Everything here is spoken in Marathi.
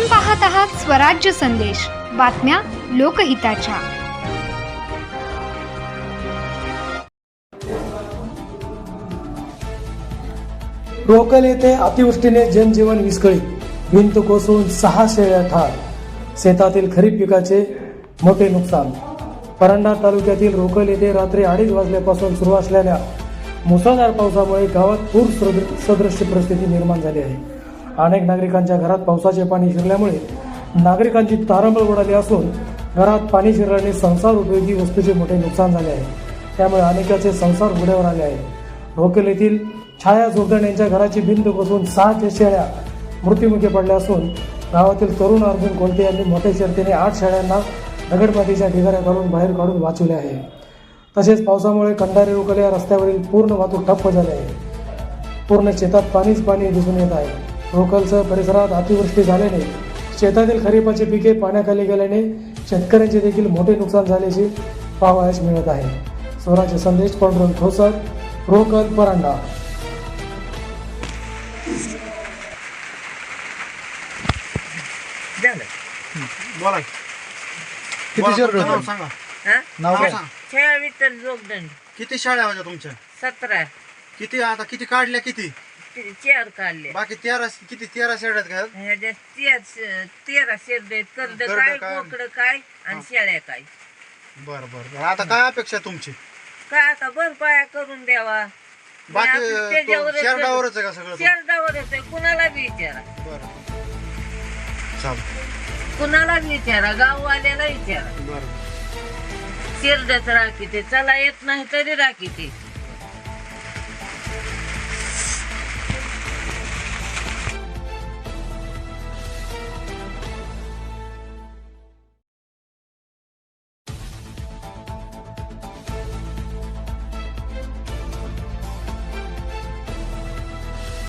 आपण पाहत आहात स्वराज्य संदेश. बातम्या लोकहिताच्या. रोकल येथे अतिवृष्टीने जनजीवन विस्कळीत. भिंत कोसळून सहा शेळ्या ठार. शेतातील खरीप पिकाचे मोठे नुकसान. परंडा तालुक्यातील रोकल येथे रात्री अडीच वाजल्यापासून सुरू असलेल्या मुसळधार पावसामुळे गावात पूर सदृश्य परिस्थिती निर्माण झाली आहे. अनेक नागरिकांच्या घरात पावसाचे पाणी शिरल्यामुळे नागरिकांची तारांबळ उडाली असून घरात पाणी शिरल्याने संसार उपयोगी वस्तूचे मोठे नुकसान झाले आहे. त्यामुळे अनेकाचे संसार उघड्यावर आले आहे. ढोकेल येथील छाया जोगदण यांच्या घराची भिंत बसून सहा ते शेळ्या मृत्युमुखी पडल्या असून गावातील तरुण अर्जुन कोलते यांनी मोठ्या शर्तीने आठ शेळ्यांना दगडमातीच्या ढिगाऱ्या घालून बाहेर काढून वाचवले आहे. तसेच पावसामुळे कंडारे उकल या रस्त्यावरील पूर्ण वाहतूक ठप्प झाली आहे. पूर्ण शेतात पाणीच पाणी दिसून येत आहे. रोकलसह परिसरात अतिवृष्टी झाल्याने शेतातील खरीपाची पिके पाण्याखाली गेल्याने शेतकऱ्यांचे देखील मोठे नुकसान झाल्याचे पाहावयास मिळत आहे. स्वराज्य संदेश पांडुरंग ठोसर रोकल परांडा. बोला. किती शेर नाव होते सांगा. हा? नाव काय सांग. छाया विठ्ठल जोगदंड किती शाळा होत्या तुमच्या? सतरा. किती आता किती काढल्या किती? ते काढले बाकी तेरा किती तेरा शेळ्यात काय ह्याच्यात तेरा तेरा शेरड आहेत कर्द कर्द काय काय? काय आणि शेळ्या काय. बर बर बर. आता काय अपेक्षा तुमची? काय आता भरपाया करून द्यावा. बाकी आणि आपण त्याच्यावरच- शेरडावरच आहे का सगळं? शेरडावरच आहे. कुणाला बी विचारा. बरं. कुणाला बी विचारा. गाववाल्याला विचारा. बरं. शेरडच राखी ते. चला येत नाही तरी राखी ते.